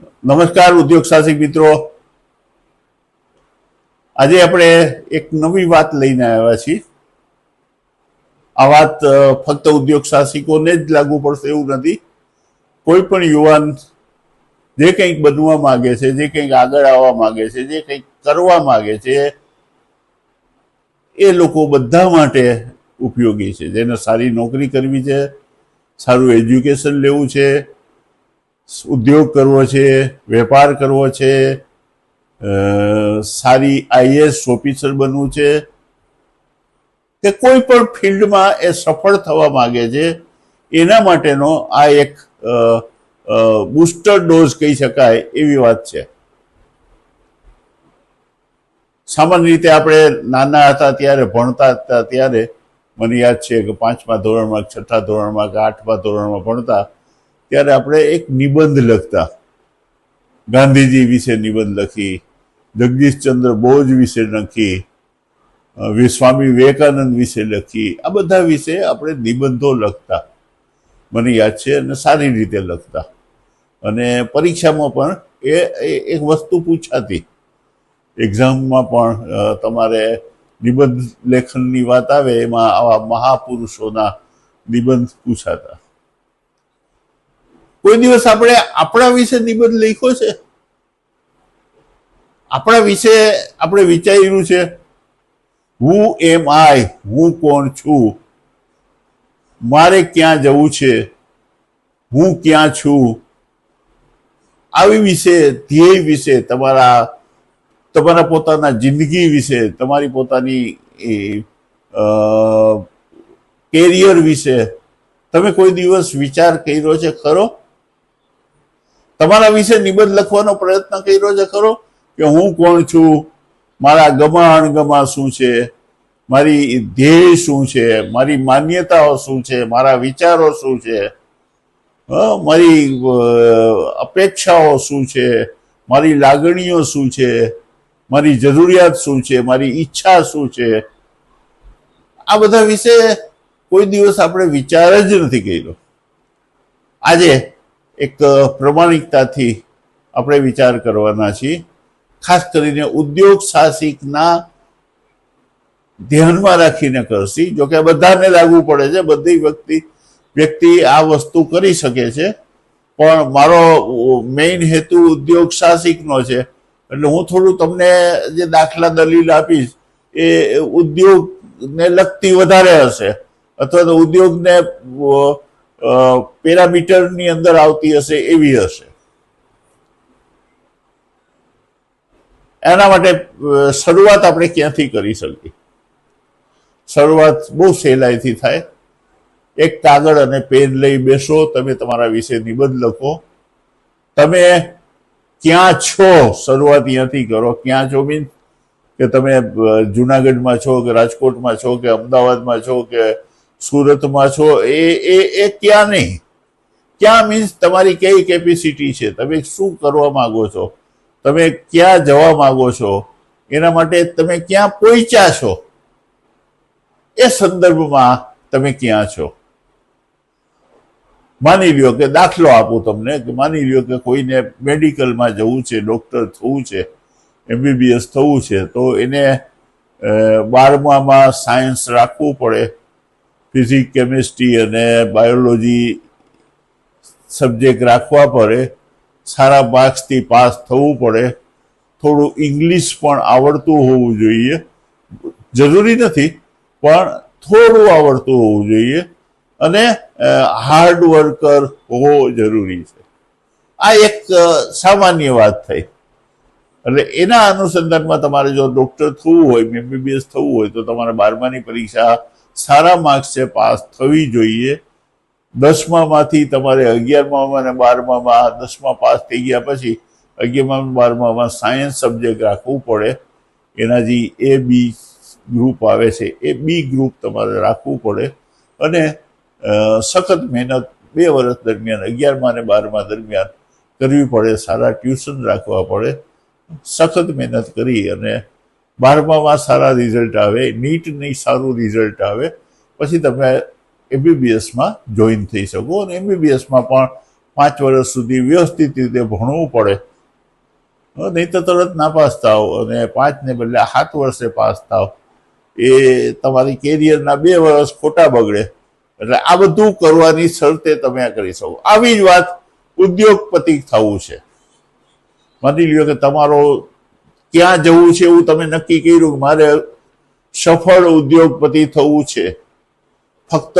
નમસ્કાર, ઉદ્યોગ સાહસિક મિત્રો. આજે આપણે એક નવી વાત લઈને આવ્યા છીએ. આ વાત ફક્ત ઉદ્યોગ સાહસિકોને જ લાગુ પડશે એવું નથી. કોઈ પણ યુવાન જે કંઈક બનવા માગે છે, જે કંઈક આગળ આવવા માગે છે, જે કંઈક કરવા માગે છે, એ લોકો બધા માટે ઉપયોગી છે. જેને સારી નોકરી કરવી છે, સારું એજ્યુકેશન લેવું છે ઉદ્યોગ કરવો છે, વેપાર કરવો છે સારી આઈએસ ઓફિસર બનવું છે કે કોઈ પણ ફિલ્ડમાં એ સફળ થવા માગે છે, એના માટેનો આ એક બુસ્ટર ડોઝ કહી શકાય એવી વાત છે. સામાન્ય રીતે આપણે નાના હતા ત્યારે, ભણતા હતા ત્યારે, મને યાદ છે કે પાંચમા ધોરણમાં છઠ્ઠા ધોરણમાં કે આઠમા ધોરણમાં ભણતા ત્યારે આપણે એક નિબંધ લખતા. ગાંધીજી વિશે નિબંધ લખી, જગદીશચંદ્ર બોઝ વિશે લખી સ્વામી વિવેકાનંદ વિશે લખી, આ બધા વિશે આપણે નિબંધો લખતા. મને યાદ છે અને સારી રીતે લખતા. અને પરીક્ષામાં પણ એ એક વસ્તુ પૂછાતી. એક્ઝામમાં પણ તમારે નિબંધ લેખનની વાત આવે, એમાં આવા મહાપુરુષોના નિબંધ પૂછાતા. કોઈ દિવસ આપણે આપણા વિશે નિબંધ લખ્યો છે? આપણા વિશે આપણે વિચાર્યું છે? હું એમ આઈ હું કોણ છું? મારે ક્યાં જવું છે? હું ક્યાં છું? આવી વિશે, ધ્યેય વિશે, તમારા તમારા પોતાના જિંદગી વિશે, તમારી પોતાની કેરિયર વિશે તમે કોઈ દિવસ વિચાર કર્યો છે ખરો? તમારા વિશે નિબંધ લખવાનો પ્રયત્ન કર્યો છે ખરો? કે હું કોણ છું? મારા ગમા અણગમા શું છે? મારી ધ્યેય શું છે? મારી માન્યતાઓ શું છે? મારા વિચારો શું છે? મારી અપેક્ષાઓ શું છે? મારી લાગણીઓ શું છે? મારી જરૂરિયાત શું છે? મારી ઈચ્છા શું છે? આ બધા વિશે કોઈ દિવસ આપણે વિચાર જ નથી કર્યો. આજે એક પ્રમાણિકતાથી આપણે વિચાર કરવાના છીએ. ખાસ કરીને ઉદ્યોગ સાહસિકના ધ્યાનમાં રાખીને કરશી. જોકે બધાને લાગુ પડે છે. બધી વ્યક્તિ વ્યક્તિ આ વસ્તુ કરી શકે છે. પણ મારો મેઇન હેતુ ઉદ્યોગ સાહસિકનો છે. એટલે હું થોડું તમને જે દાખલા દલીલ આપીશ, એ ઉદ્યોગને લગતી વધારે હશે. અથવા તો ઉદ્યોગને પેરામીટરની અંદર આવતી હશે એવી હશે. એના માટે શરૂઆત આપણે ક્યાંથી કરી શકીએ? શરૂઆત બહુ સહેલાઈથી થાય. એક કાગળ અને પેન લઈ બેસો, તમે તમારા વિશે નિબંધ લખો. તમે ક્યાં છો? શરૂઆત ત્યાંથી કરો. ક્યાં છો મીન કે તમે જુનાગઢમાં છો કે રાજકોટમાં છો કે અમદાવાદમાં છો કે સુરતમાં છો, એ એ એ ક્યાં નહીં. ક્યાં મીન્સ તમારી કઈ કેપેસિટી છે? તમે શું કરવા માગો છો? તમે ક્યાં જવા માગો છો? એના માટે તમે ક્યાં પહોંચ્યા છો? એ સંદર્ભમાં તમે ક્યાં છો? માની લ્યો કે દાખલો આપું તમને, કે માની લ્યો કે કોઈને મેડિકલમાં જવું છે, ડોક્ટર થવું છે, એમબીબીએસ થવું છે, તો એને બારમામાં સાયન્સ રાખવું પડે. ફિઝિક્સ કેમિસ્ટ્રી અને બાયોલોજી સબ્જેક્ટ રાખવા પડે, સારા માર્ક્સથી પાસ થવું પડે, થોડું ઇંગ્લિશ પણ આવડતું હોવું જોઈએ. જરૂરી નથી, પણ થોડું આવડતું હોવું જોઈએ અને હાર્ડ વર્કર હોવો જરૂરી છે. આ એક સામાન્ય વાત થઈ. એટલે એના અનુસંધાનમાં તમારે જો ડૉક્ટર થવું હોય એમબીબીએસ થવું હોય, તો તમારે બારમાની પરીક્ષા સારા માર્ક્સે પાસ થવી જોઈએ. દસમામાંથી તમારે અગિયારમાં અને બારમામાં, દસમા પાસ થઈ ગયા પછી અગિયારમાં બારમામાં સાયન્સ સબ્જેક્ટ રાખવું પડે. એના જે એ બી ગ્રુપ આવે છે. એ બી ગ્રુપ તમારે રાખવું પડે. અને સખત મહેનત બે વર્ષ દરમિયાન, અગિયારમાં અને બારમા દરમિયાન કરવી પડે. સારા ટ્યુશન રાખવા પડે. સખત મહેનત કરી અને બારમામાં સારા રિઝલ્ટ આવે, નીટની સારું રિઝલ્ટ આવે, પછી તમે એમબીબીએસમાં જોઈન થઈ શકો અને એમબીબીએસમાં પણ પાંચ વર્ષ સુધી વ્યવસ્થિત રીતે ભણવું પડે. નહીં તો તરત નાપાસ થાવ અને પાંચને બદલે સાત વર્ષે પાસ થાવ એ તમારી કેરિયરના બે વર્ષ ખોટા બગડે. એટલે આ બધું કરવાની શરતે તમે આ કરી શકો. આવી જ વાત ઉદ્યોગપતિ થવું છે. માની લ્યો કે તમારો ક્યાં જવું છે એવું તમે નક્કી કર્યું મારે સફળ ઉદ્યોગપતિ થવું છે? ફક્ત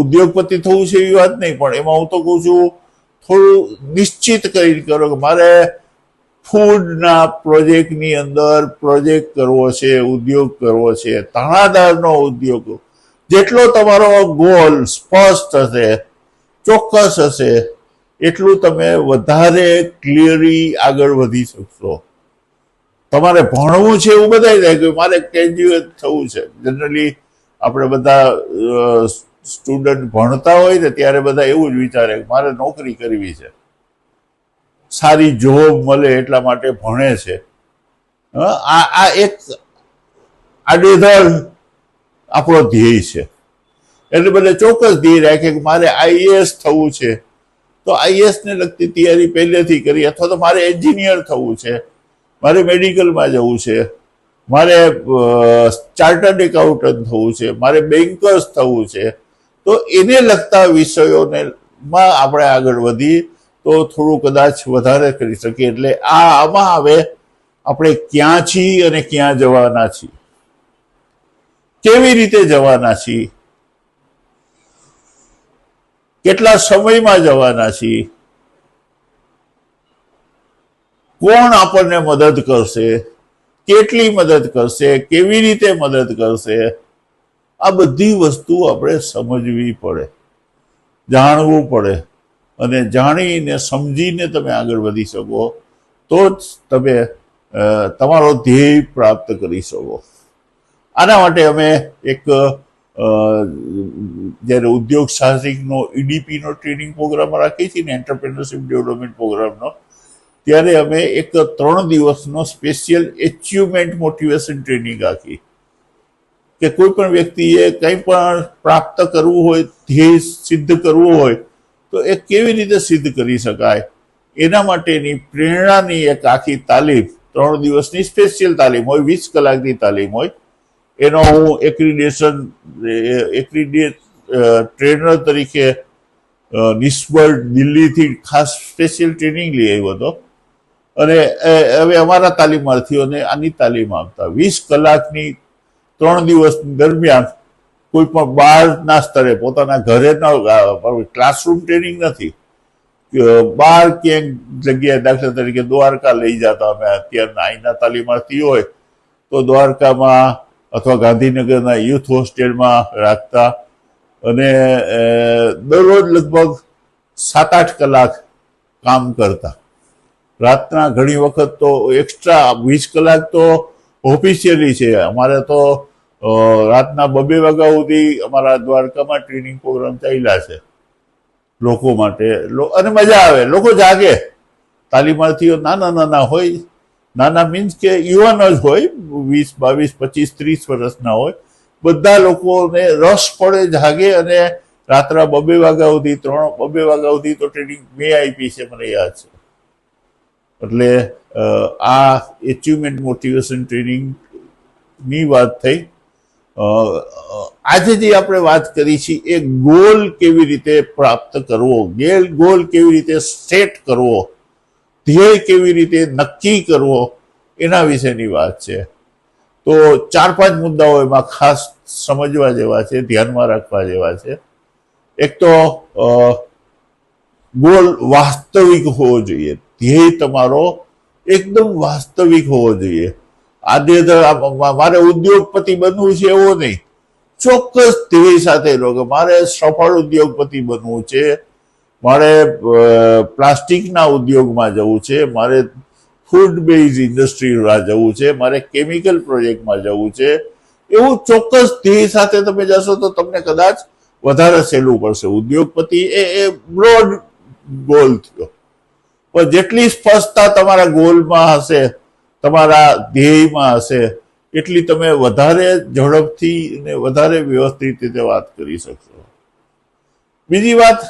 ઉદ્યોગપતિ થવું છે એવી વાત નહીં, પણ એમાં હું તો કહું છું, થોડું નિશ્ચિત કરી કરો કે મારે ફૂડના પ્રોજેક્ટની અંદર પ્રોજેક્ટ કરવો છે, ઉદ્યોગ કરવો છે, તાણાદારનો ઉદ્યોગ. જેટલો તમારો ગોલ સ્પષ્ટ હશે, ચોક્કસ હશે એટલું તમે વધારે ક્લિયરી આગળ વધી શકશો. તમારે ભણવું છે એવું બધાય થાય કે મારે ગ્રેજ્યુએટ થવું છે. જનરલી આપણે બધા સ્ટુડન્ટ ભણતા હોય ને ત્યારે બધા એવું જ વિચારે કે મારે નોકરી કરવી છે. સારી જોબ મળે એટલા માટે ભણે છે. આ આ એક આડેધડ આપણો ધ્યેય છે. એટલે બધા ચોક્કસ ધ્યેય રાખે કે મારે આઈએએસ થવું છે. તો આઈએસને લગતી તૈયારી પહેલેથી કરી, અથવા તો મારે એન્જિનિયર થવું છે, મારે મેડિકલમાં જવું છે, મારે ચાર્ટર્ડ એકાઉન્ટન્ટ થવું છે, મારે બેન્કર્સ થવું છે, તો એને લગતા વિષયોને માં આપણે આગળ વધી, તો થોડું કદાચ વધારે કરી શકીએ. એટલે આ આમાં આવે આપણે ક્યાં છીએ અને ક્યાં જવાના છીએ? કેવી રીતે જવાના છીએ? કેટલા સમયમાં જવાના છીએ? કોણ આપણને મદદ કરશે? કેટલી મદદ કરશે? કેવી રીતે મદદ કરશે? આ બધી વસ્તુ આપણે સમજવી પડે. જાણવું પડે. અને જાણીને સમજીને તમે આગળ વધી શકો. તો જ તમે તમારો ધ્યેય પ્રાપ્ત કરી શકો. આના માટે અમે એક જ્યારે ઉદ્યોગ સાહસિકનો ઈડીપીનો ટ્રેનિંગ પ્રોગ્રામ રાખી છે ને એન્ટરપ્રેનરશિપ ડેવલપમેન્ટ પ્રોગ્રામનો, ત્યારે અમે એક ત્રણ દિવસનો સ્પેશિયલ એચિવમેન્ટ મોટિવેશન ટ્રેનિંગ રાખી. કે કોઈ પણ વ્યક્તિએ કંઈ પણ પ્રાપ્ત કરવું હોય, ધ્યેય સિદ્ધ કરવું હોય, તો એ કેવી રીતે સિદ્ધ કરી શકાય? એના માટેની પ્રેરણાની એક આખી તાલીમ, ત્રણ દિવસની સ્પેશિયલ તાલીમ હોય, વીસ કલાકની તાલીમ હોય એનો હું એક્રિડેશન એક્રિડેટ ટ્રેનર તરીકે નિષ્ફળ દિલ્હીથી ખાસ સ્પેશિયલ ટ્રેનિંગ લઈ આવ્યો હતો. અને હવે અમારા તાલીમાર્થીઓને આની તાલીમ આપતા. વીસ કલાકની ત્રણ દિવસ દરમિયાન કોઈ પણ બહારના સ્તરે, પોતાના ઘરે ન ક્લાસરૂમ ટ્રેનિંગ નથી. બહાર ક્યાંક જગ્યાએ દાખલા તરીકે દ્વારકા લઈ જતા અમે. અત્યારના અહીંના તાલીમાર્થી હોય તો દ્વારકામાં અથવા ગાંધીનગરના યુથ હોસ્ટેલમાં રાખતા અને દરરોજ લગભગ સાત આઠ કલાક કામ કરતા. રાતના ઘણી વખત તો એક્સ્ટ્રા વીસ કલાક તો ઓફિશિયલી છે. અમારે તો રાતના બબે વાગ્યા સુધી અમારા દ્વારકામાં ટ્રેનિંગ પ્રોગ્રામ ચાલ્યા છે. લોકો માટે અને મજા આવે. લોકો જાગે. તાલીમાર્થીઓ નાના નાના હોય. નાના મીન્સ કે યુવાનો જ હોય, વીસ, બાવીસ, પચીસ, ત્રીસ વર્ષના હોય, બધા લોકોને રસ પડે જાગે અને રાત્રા બબે વાગ્યા સુધી, ત્રણ બબે વાગ્યા સુધી તો ટ્રેનિંગ મેં આપી છે, મને યાદ છે. એટલે આ એચિવમેન્ટ મોટિવેશન ટ્રેનિંગની વાત થઈ. આજે જે આપણે વાત કરી છે, એ ગોલ કેવી રીતે પ્રાપ્ત કરવો, ગેલ ગોલ કેવી રીતે સેટ કરવો ધ્યેય કેવી રીતે નક્કી કરવો, એના વિશેની વાત છે. તો ચાર પાંચ મુદ્દાઓ એમાં ખાસ સમજવા જેવા છે, ધ્યાનમાં રાખવા જેવા છે. એક તો ગોલ વાસ્તવિક હોવો જોઈએ. ધ્યેય તમારો એકદમ વાસ્તવિક હોવો જોઈએ. આજે મારે ઉદ્યોગપતિ બનવું છે એવો નહીં. ચોક્કસ ધ્યેય સાથે રહો કે મારે સફળ ઉદ્યોગપતિ બનવું છે. મારે પ્લાસ્ટિકના ઉદ્યોગમાં જવું છે, મારે ફૂડ બેઝ ઇન્ડસ્ટ્રીમાં જવું છે, મારે કેમિકલ પ્રોજેક્ટમાં જવું છે. એવું ચોક્કસ ધ્યેય સાથે તમે જશો તો તમને કદાચ વધારે સહેલું પડશે. ઉદ્યોગપતિ એ એ બ્રોડ ગોલ થયો. પણ જેટલી સ્પષ્ટતા તમારા ગોલમાં હશે, તમારા ધ્યેયમાં હશે, એટલી તમે વધારે ઝડપથી અને વધારે વ્યવસ્થિત રીતે વાત કરી શકશો. બીજી વાત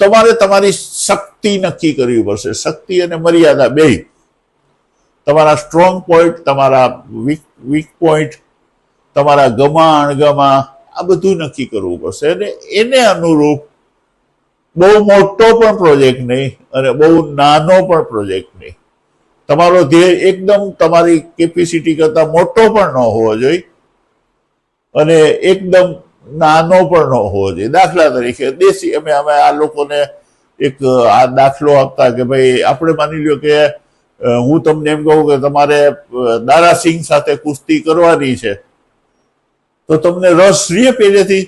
તમારે તમારી શક્તિ નક્કી કરવી પડશે. શક્તિ અને મર્યાદા બે. તમારા સ્ટ્રોંગ પોઈન્ટ તમારા વીક વીક પોઈન્ટ તમારા ગમા, અણગમા, આ બધું નક્કી કરવું પડશે. અને એને અનુરૂપ બહુ મોટો પણ પ્રોજેક્ટ નહીં અને બહુ નાનો પણ પ્રોજેક્ટ નહીં. તમારો ધ્યેય એકદમ તમારી કેપેસિટી કરતાં મોટો પણ ન હોવો જોઈએ. અને એકદમ નાનો પણ ન હોવો જોઈએ. દાખલા તરીકે દેશી, અમે અમે આ લોકોને એક, આ દાખલો આપતા કે ભાઈ, આપણે માની લ્યો કે હું તમને એમ કહું કે તમારે દારાસિંહ સાથે કુસ્તી કરવાની છે, તો તમને રસ રીએ પહેલેથી?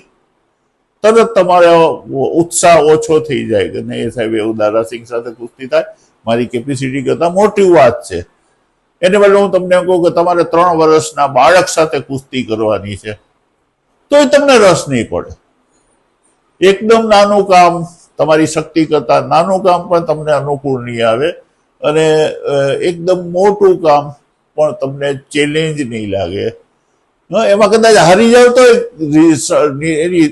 તરત તમારો ઉત્સાહ ઓછો થઈ જાય કે નહીં સાહેબ, એવું દારાસિંહ સાથે કુસ્તી થાય? મારી કેપેસિટી કરતાં મોટી વાત છે. એને બદલે હું તમને એમ કહું કે તમારે ત્રણ વર્ષના બાળક સાથે કુસ્તી કરવાની છે. તોય તમને રસ નહીં પડે. એકદમ નાનું કામ તમારી શક્તિ કરતાં નાનું કામ પણ તમને અનુકૂળ નહીં આવે અને એકદમ મોટું કામ પણ તમને ચેલેન્જ નહીં લાગે. એમાં કદાચ હારી જાવ તો એની,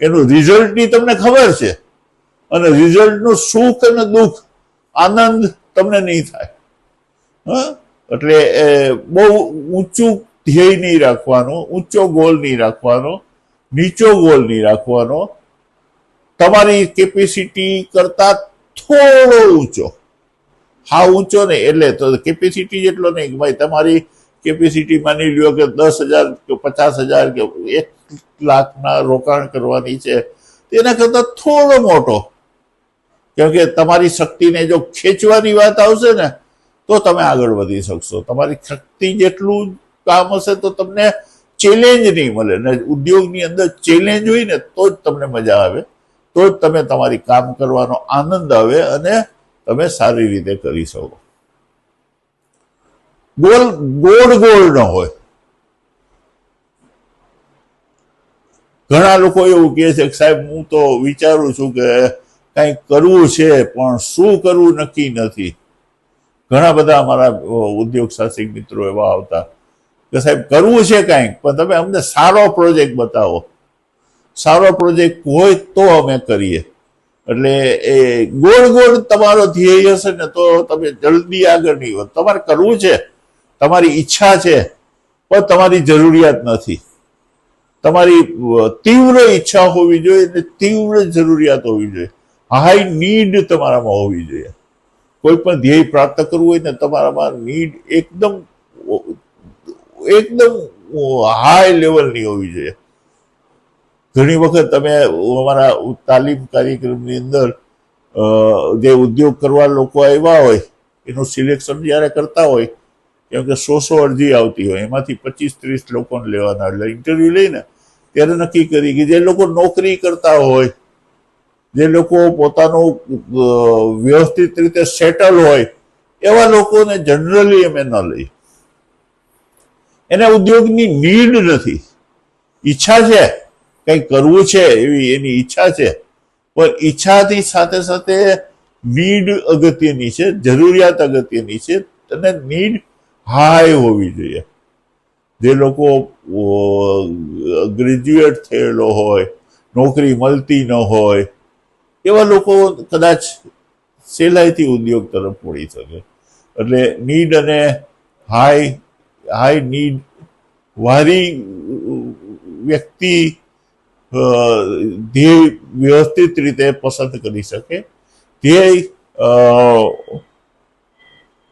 એનું રિઝલ્ટની તમને ખબર છે. અને રિઝલ્ટનું સુખ અને દુઃખ, આનંદ તમને નહીં થાય? એટલે બહુ ઊંચું ધ્યેય નહીં રાખવાનો, ઊંચો ગોલ નહીં રાખવાનો, નીચો ગોલ નહીં રાખવાનો. તમારી કેપેસિટી કરતા થોડો ઊંચો. હા, ઊંચો નહીં, એટલે તો કેપેસિટી જેટલો નહીં ભાઈ તમારી કેપેસિટી માની લ્યો કે દસ હજાર કે પચાસ હજાર કે એક લાખના રોકાણ કરવાની છે, તેના કરતાં થોડો મોટો. કેમ કે તમારી શક્તિને જો ખેંચવાની વાત આવશે ને, તો તમે આગળ વધી શકશો. તમારી શક્તિ જેટલું કામ હશે તો તમને ચેલેન્જ નહીં મળે. ને ઉદ્યોગની અંદર ચેલેન્જ હોય ને, તો જ તમને મજા આવે. તો જ તમે તમારી કામ કરવાનો આનંદ આવે અને તમે સારી રીતે કરી શકો. ગોલ, ગોળ ગોળ ન હોય. ઘણા લોકો એવું કહે છે કે સાહેબ, હું તો વિચારું છું કે કંઈક કરવું છે, પણ શું કરવું નક્કી નથી. ઘણા બધા અમારા ઉદ્યોગ સાહસિક મિત્રો એવા આવતા. કે સાહેબ, કરવું છે કાંઈક? પણ તમે અમને સારો પ્રોજેક્ટ બતાવો. સારો પ્રોજેક્ટ હોય તો અમે કરીએ. એટલે એ ગોળ ગોળ તમારો ધ્યેય હશે ને તો તમે જલ્દી આગળ નહીં હોય તમારે કરવું છે. તમારી ઈચ્છા છે, પણ તમારી જરૂરિયાત નથી. તમારી તીવ્ર ઈચ્છા હોવી જોઈએ અને તીવ્ર જરૂરિયાત હોવી જોઈએ. હાઈ નીડ તમારામાં હોવી જોઈએ. કોઈ પણ ધ્યેય પ્રાપ્ત કરવું હોય ને તમારામાં નીડ એકદમ એકદમ હાઈ લેવલની હોવી જોઈએ. ઘણી વખત તમે અમારા તાલીમ કાર્યક્રમની અંદર જે ઉદ્યોગ કરવા લોકો આવ્યા હોય, એનું સિલેક્શન જ્યારે કરતા હોય, કેમ કે સો સો અરજી આવતી હોય, એમાંથી પચીસ ત્રીસ લોકોને લેવાના. એટલે ઇન્ટરવ્યુ લઈને ત્યારે નક્કી કરી કે જે લોકો નોકરી કરતા હોય, જે લોકો પોતાનું વ્યવસ્થિત રીતે સેટલ હોય, એવા લોકોને જનરલી અમે ન લઈએ. એને ઉદ્યોગની નીડ નથી. ઈચ્છા છે, કંઈ કરવું છે એવી એની ઈચ્છા છે, પણ ઈચ્છાથી સાથે સાથે નીડ અગત્યની છે, જરૂરિયાત અગત્યની છે, અને નીડ હાઈ હોવી જોઈએ. જે લોકો ગ્રેજ્યુએટ થયેલો હોય, નોકરી મળતી ન હોય, એવા લોકો કદાચ સહેલાઈથી ઉદ્યોગ તરફ વળી શકે. એટલે નીડ અને હાઈ હાઈ નીડ વારી વ્યક્તિ ધ્યેય વ્યવસ્થિત રીતે પસંદ કરી શકે ધ્યેય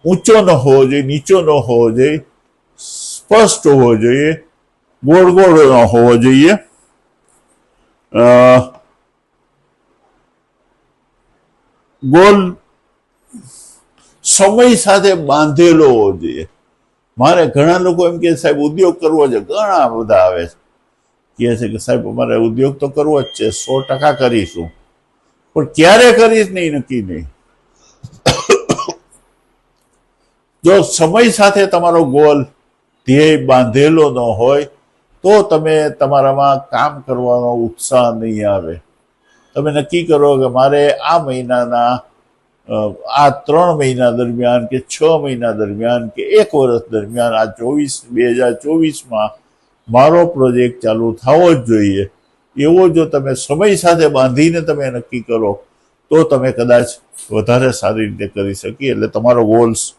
ઊંચો ન હોવો જોઈએ નીચો ન હોવો જોઈએ સ્પષ્ટ હોવો જોઈએ ગોળ ગોળ ન હોવો જોઈએ ગોલ સમય સાથે બાંધેલો હોવો જોઈએ મારે ઘણા લોકો એમ કે સાહેબ, ઉદ્યોગ કરવો છે. ઘણા બધા આવે છે. કહે છે કે સાહેબ, અમારે ઉદ્યોગ તો કરવો જ છે. સો ટકા કરીશું. પણ ક્યારે કરીશ નહીં, નક્કી નહીં. જો સમય સાથે તમારો ગોલ, ધ્યેય બાંધેલો ન હોય, તો તમે તમારામાં કામ કરવાનો ઉત્સાહ નહીં આવે. તમે નક્કી કરો કે મારે આ મહિનાના આ ત્રણ મહિના દરમિયાન કે છ મહિના દરમિયાન કે એક વર્ષ દરમિયાન, આ ચોવીસ, બે હજાર ચોવીસમાં મારો પ્રોજેક્ટ ચાલુ થવો જ જોઈએ. એવો જો તમે સમય સાથે બાંધીને તમે નક્કી કરો, તો તમે કદાચ વધારે સારી રીતે કરી શકીએ. એટલે તમારો ગોલ્સ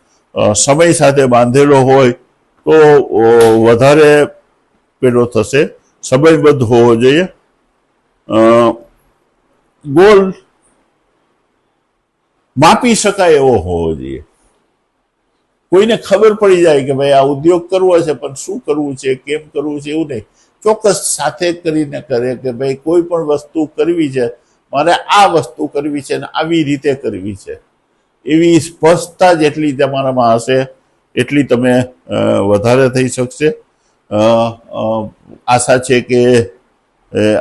સમય સાથે બાંધેલો હોય તો વધારે પેલો થશે. સમયબદ્ધ હોવો જોઈએ. ગોલ માપી શકાય એવો હોવો જોઈએ. કોઈને ખબર પડી જાય કે ભાઈ આ ઉદ્યોગ કરવો છે, પણ શું કરવું છે, કેમ કરવું છે, એવું નહીં. ચોક્કસ સાથે કરીને કરે કે ભાઈ કોઈ પણ વસ્તુ કરવી છે, મારે આ વસ્તુ કરવી છે અને આવી રીતે કરવી છે. એવી સ્પષ્ટતા જેટલી તમારામાં હશે, એટલી તમે વધારે થઈ શકશે. આશા છે કે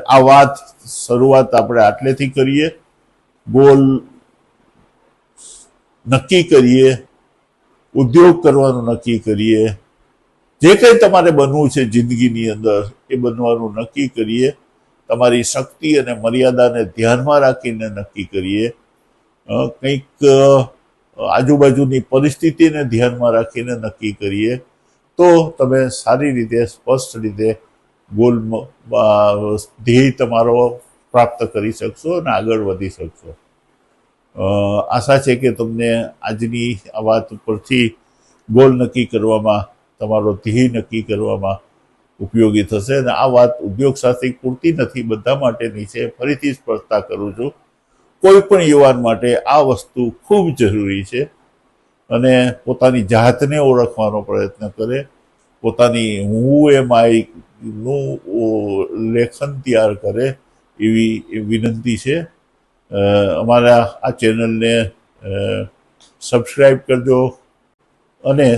આ વાત શરૂઆત આપણે આટલેથી કરીએ. ગોલ નક્કી કરીએ, ઉદ્યોગ કરવાનું નક્કી કરીએ, જે કંઈ તમારે બનવું છે જિંદગીની અંદર, એ બનવાનું નક્કી કરીએ, તમારી શક્તિ અને મર્યાદાને ધ્યાનમાં રાખીને નક્કી કરીએ કંઈક આજુબાજુની પરિસ્થિતિને ધ્યાનમાં રાખીને નક્કી કરીએ, તો તમે સારી રીતે, સ્પષ્ટ રીતે ગોલ ધ્યેય તમારો પ્રાપ્ત કરી શકશો અને આગળ વધી શકશો. આશા છે કે તમને આજની આ વાત ઉપરથી ગોલ નક્કી કરવામાં, તમારો ધ્યેય નક્કી કરવામાં ઉપયોગી થશે. અને આ વાત ઉદ્યોગ સાહસિક પૂરતી નથી, બધા માટેની છે. ફરીથી સ્પષ્ટતા કરું છું. કોઈ પણ યુવાન માટે આ વસ્તુ ખૂબ જરૂરી છે. અને પોતાની જાતને ઓળખવાનો પ્રયત્ન કરે. પોતાની હું એમ નું લેખન તૈયાર કરે એવી વિનંતી છે. અમારા આ ચેનલને સબસ્ક્રાઈબ કરજો અને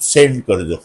સેન્ડ કરજો.